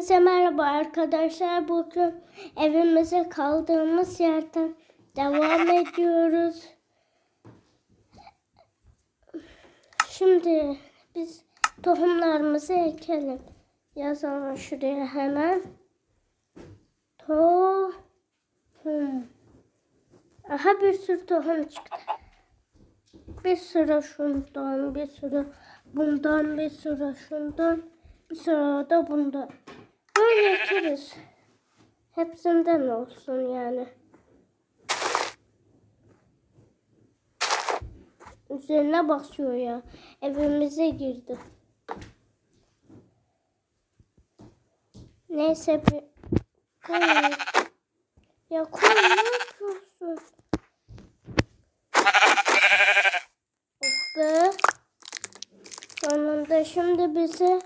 Herkese merhaba arkadaşlar. Bugün evimize kaldığımız yerden devam ediyoruz. Şimdi biz tohumlarımızı ekelim. Yazalım şuraya hemen. Tohum. Aha bir sürü tohum çıktı. Bir sürü şundan, bir sürü bundan, bir sürü şundan, bir sürü da bundan. Ekeriz. Hepsinden olsun yani. Üzerine basıyor ya. Evimize girdi. Neyse bir koy. Ya koy ne yapıyorsun? Oh be. Sonunda şimdi bize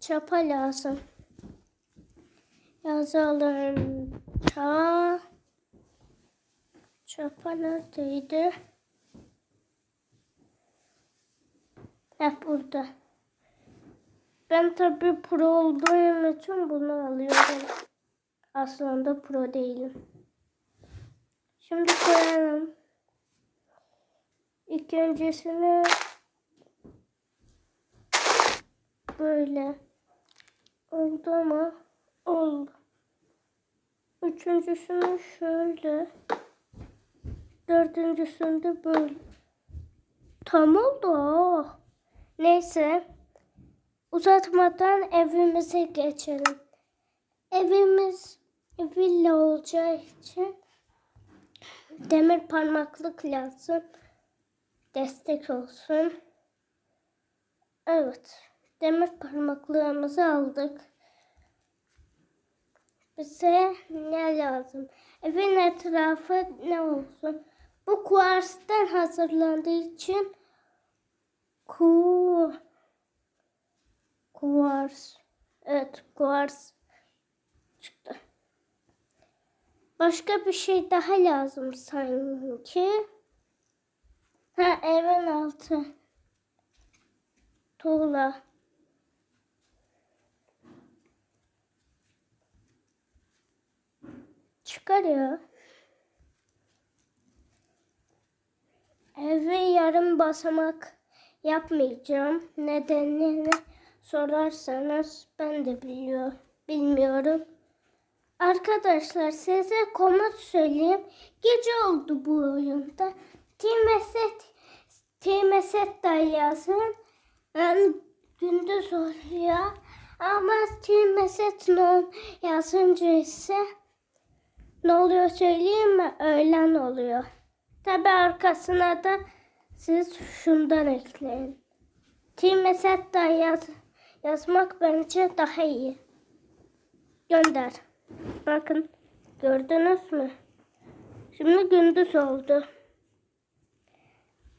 çapa lazım. Yazalım. Ça. Çapa neredeydi? Hep burada. Ben tabii pro olduğum için bunu alıyorum. Aslında pro değilim. Şimdi koyalım. İlk öncesini böyle oldu mu? Oldu. Üçüncüsünü şöyle. Dördüncüsünde böyle. Tam oldu. Neyse. Uzatmadan evimize geçelim. Evimiz villa olacağı için demir parmaklık lazım. Destek olsun. Evet. Demir parmaklığımızı aldık. Bize ne lazım? Evin etrafı ne olsun? Bu kuarstan hazırlandığı için ku kuars evet kuars çıktı. Başka bir şey daha lazım sanki. Ha evin altı. Tuğla. Çıkar ya. Yarım basamak yapmayacağım. Nedenini sorarsanız ben de biliyor, bilmiyorum. Arkadaşlar size komut söyleyeyim. Gece oldu bu oyunda. Timeset, Timeset yazın. Yani gündüz oluyor. Ama Timeset non yazınca ise ne oluyor söyleyeyim mi? Öğlen oluyor. Tabi arkasına da siz şundan ekleyin. Timeset da yaz, yazmak bence daha iyi. Gönder. Bakın gördünüz mü? Şimdi gündüz oldu.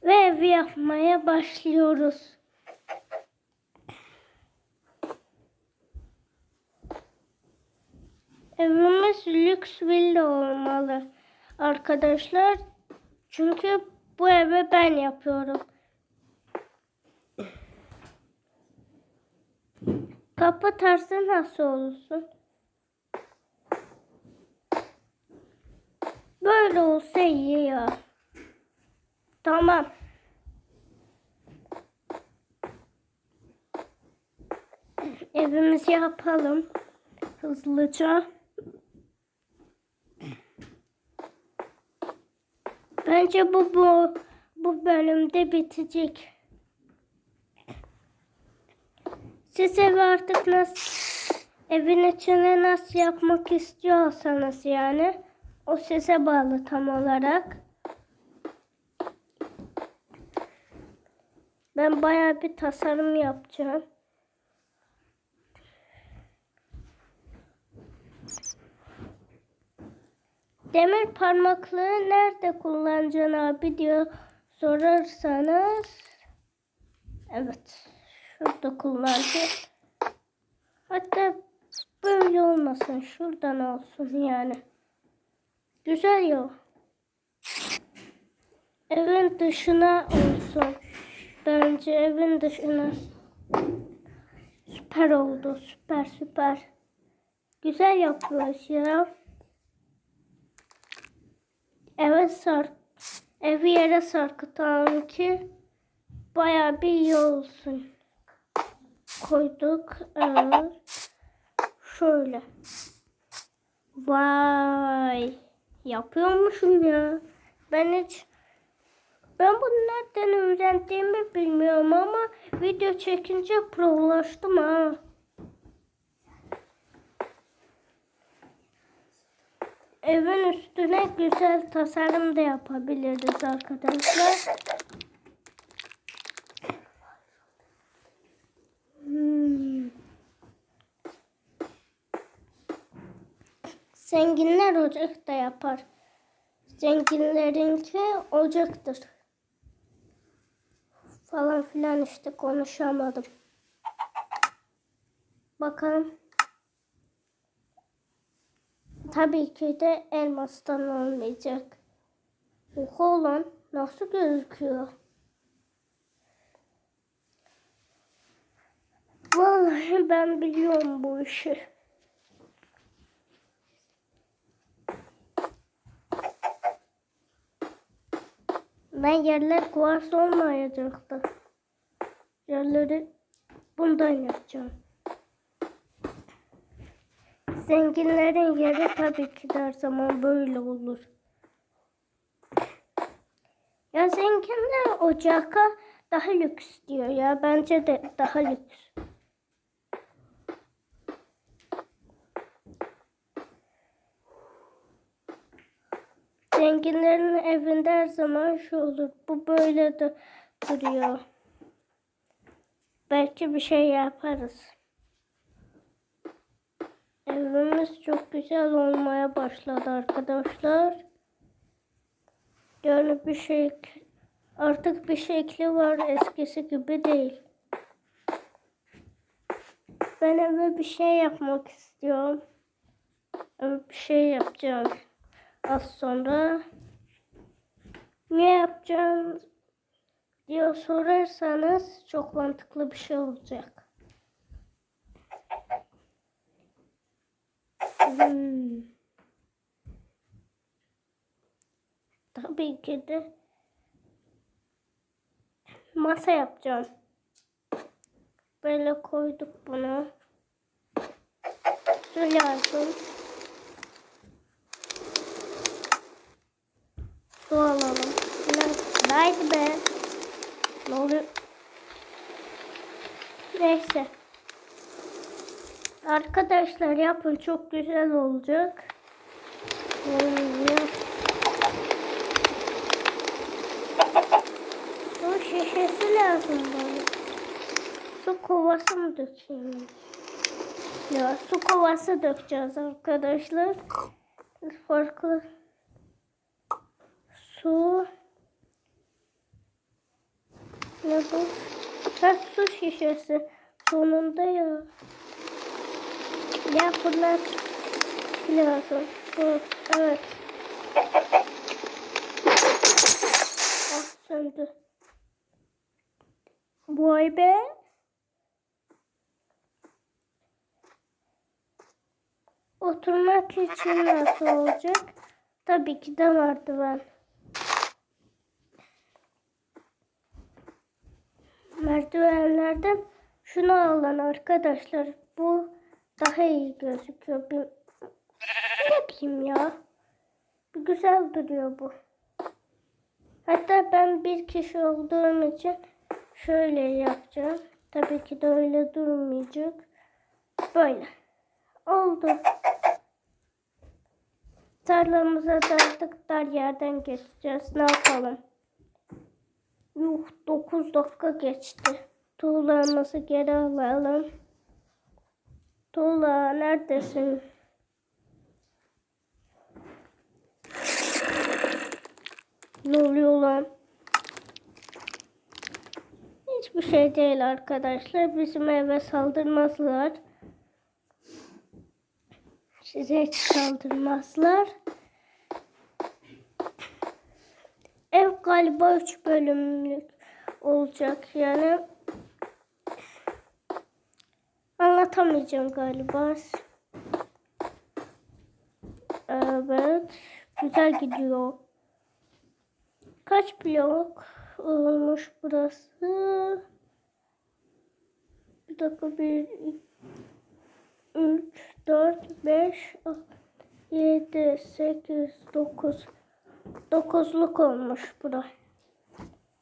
Ve evi yapmaya başlıyoruz. Evimiz lüks villa olmalı arkadaşlar. Çünkü bu evi ben yapıyorum. Kapı tarzı nasıl olsun? Böyle olsa iyi ya. Tamam. Evimizi yapalım hızlıca. Bence bu bu bu bölümde bitecek. Siz evi artık nasıl evin içine nasıl yapmak istiyorsanız yani o size bağlı tam olarak. Ben bayağı bir tasarım yapacağım. Demir parmaklığı nerede kullanacaksın abi diyor sorarsanız. Evet. Şurada kullanacağım. Hatta böyle olmasın. Şuradan olsun yani. Güzel ya. Evin dışına olsun. Bence evin dışına. Süper oldu. Süper süper. Güzel yapıyoruz ya. Eve sar evi yere sarkıtalım ki baya bir iyi olsun. Koyduk. Evet. Şöyle. Vay. Yapıyormuşum ya. Ben hiç ben bunu nereden öğrendiğimi bilmiyorum ama video çekince prolaştım ha. Evin üstüne güzel tasarım da yapabiliriz arkadaşlar. Hmm. Zenginler ocak da yapar. Zenginlerinki ocaktır. Falan filan işte konuşamadım. Bakalım. Tabii ki de elmastan olmayacak. Oha lan nasıl gözüküyor? Vallahi ben biliyorum bu işi. Ben yerler kuvars olmayacaktı. Yerleri bundan yapacağım. Zenginlerin yeri tabii ki her zaman böyle olur. Ya zenginler ocaka daha lüks diyor ya. Bence de daha lüks. Zenginlerin evinde her zaman şu olur. Bu böyle de duruyor. Belki bir şey yaparız. Evimiz çok güzel olmaya başladı arkadaşlar. Yani bir şey artık bir şekli var eskisi gibi değil. Ben eve bir şey yapmak istiyorum. Eve bir şey yapacağım. Az sonra ne yapacağım diye sorarsanız çok mantıklı bir şey olacak. Hmm. Tabii ki de masa yapacağım. Böyle koyduk bunu. Su lazım. Su alalım. Haydi be. Ne oluyor? Neyse. Arkadaşlar yapın çok güzel olacak. Su şişesi lazım bana. Su kovası mı dökeyim? Ya su kovası dökeceğiz arkadaşlar. Farklı su ne bu? Ha su şişesi. Sonunda ya. Ya fırlat. Bu evet. Ah söndü. Vay be. Oturmak için nasıl olacak? Tabii ki de merdiven. Merdivenlerden şunu alın arkadaşlar. Bu daha iyi gözüküyor. Bir... Ne bileyim ya. Bir güzel duruyor bu. Hatta ben bir kişi olduğum için şöyle yapacağım. Tabii ki de öyle durmayacak. Böyle. Oldu. Tarlamıza da artık dar yerden geçeceğiz. Ne yapalım? Yuh 9 dakika geçti. Tuğlamızı geri alalım. Tuğla neredesin? Ne oluyor lan? Hiçbir şey değil arkadaşlar. Bizim eve saldırmazlar. Size hiç saldırmazlar. Ev galiba 3 bölümlük olacak yani. Anlatamayacağım galiba. Evet. Güzel gidiyor. Kaç blok olmuş burası? Bir dakika. Bir, üç, dört, beş, yedi, sekiz, dokuz. Dokuzluk olmuş bura.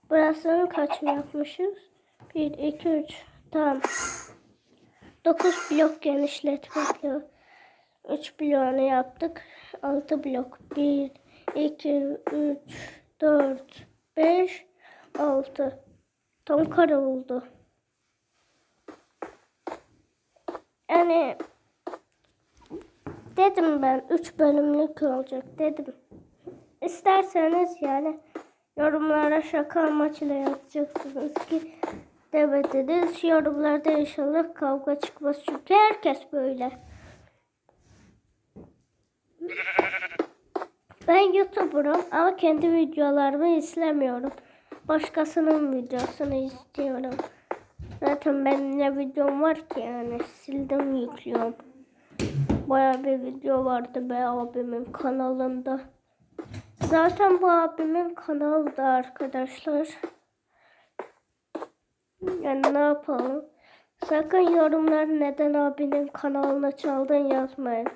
Burasını kaç yapmışız? Bir, iki, üç. Tamam. Dokuz blok genişletmek 3 bloğunu yaptık. 6 blok. 1, 2, 3, 4, 5, 6. Tam kare oldu. Yani dedim ben 3 bölümlük olacak dedim. İsterseniz yani yorumlara şaka amaçlı yazacaksınız ki demediniz. Yorumlarda inşallah kavga çıkmaz çünkü herkes böyle. Ben YouTuber'ım ama kendi videolarımı izlemiyorum. Başkasının videosunu izliyorum. Zaten benim ne videom var ki yani sildim yüklüyorum. Baya bir video vardı be abimin kanalında. Zaten bu abimin kanalı da arkadaşlar. Yani ne yapalım? Sakın yorumlar neden abinin kanalına çaldın yazmayın.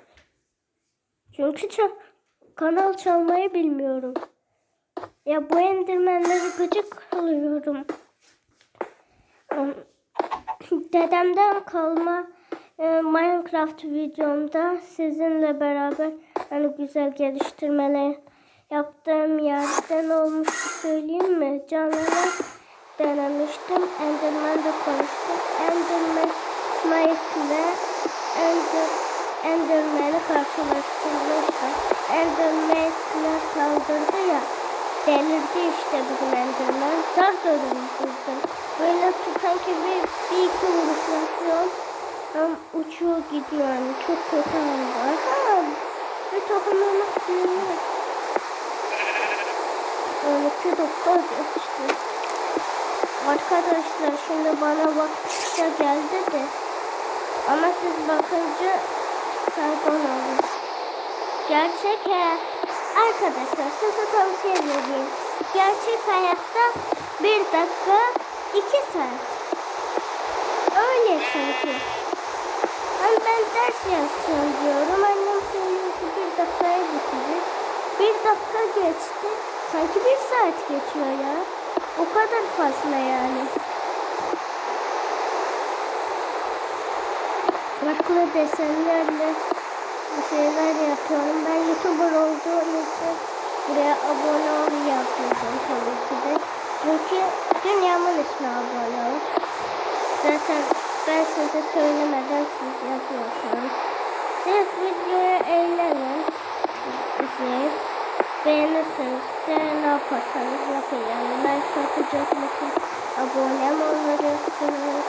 Çünkü ça- kanal çalmayı bilmiyorum. Ya bu endirmenleri gıcık alıyorum. Um, Dedemden kalma e, Minecraft videomda sizinle beraber hani güzel geliştirmeler yaptığım yerden olmuş söyleyeyim mi? Canlılar denemiştim. Enderman'da konuştum. Enderman Mike'le Ender, Enderman'ı karşılaştırmıştım. Enderman'le saldırdı ya. Delirdi işte bizim Enderman. Zar zor öldürdü. Böyle tutan gibi bir iki vuruş yapıyor. Ama uçuyor gidiyor yani. Çok kötü oldu. Aha, bir takımımız büyüyor. 12 dakika geçti. Arkadaşlar şimdi bana bakışta geldi de ama siz bakınca saygın olun. Gerçek he. Arkadaşlar size tavsiye vereyim. Gerçek hayatta bir dakika iki saat. Öyle sanki. Hani ben ders yazacağım diyorum. Annem söylüyor ki bir dakikaya bitecek. Bir dakika geçti. Sanki bir saat geçiyor ya. O kadar fazla yani. Farklı desenlerle bir şeyler yapıyorum. Ben YouTuber olduğum için buraya abone ol yazmayacağım tabii ki de. Çünkü dünyamın ismi abone ol. Zaten ben size söylemeden siz yapıyorsunuz. Siz videoya eğlenin. İzleyip beğenirseniz de ne yaparsanız yapın yani. Like atacak mısınız? Abone mi olacaksınız?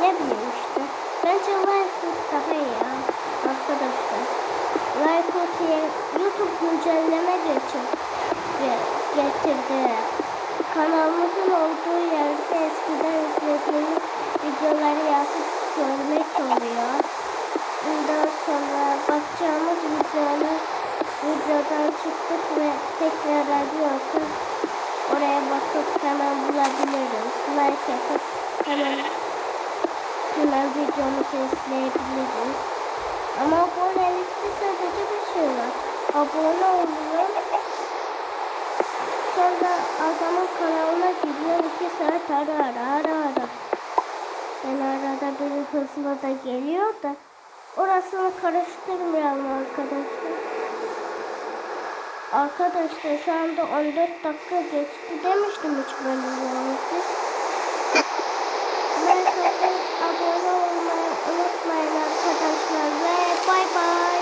Ne bileyim işte. Bence like daha iyi ya. Arkadaşlar. Like diye YouTube güncelleme geçir, ge- getirdi. Kanalımızın olduğu yerde eskiden izlediğimiz videoları yazıp görmek oluyor. Ondan sonra bakacağımız videolar videodan çıktık ve tekrar arıyorsun. Oraya bakıp hemen bulabiliriz. Like yapıp hemen hemen videomuzu izleyebiliriz. Ama abonelikte sadece bir şey var. Abone oluyor. Sonra adamın kanalına gidiyor iki saat ara ara ara ara. Ben arada bir hızlı da geliyor da orasını karıştırmayalım arkadaşlar. Arkadaşlar şu anda 14 dakika geçti demiştim hiç bölümlerimizi. Like atıp abone olmayı unutmayın arkadaşlar ve bay bay.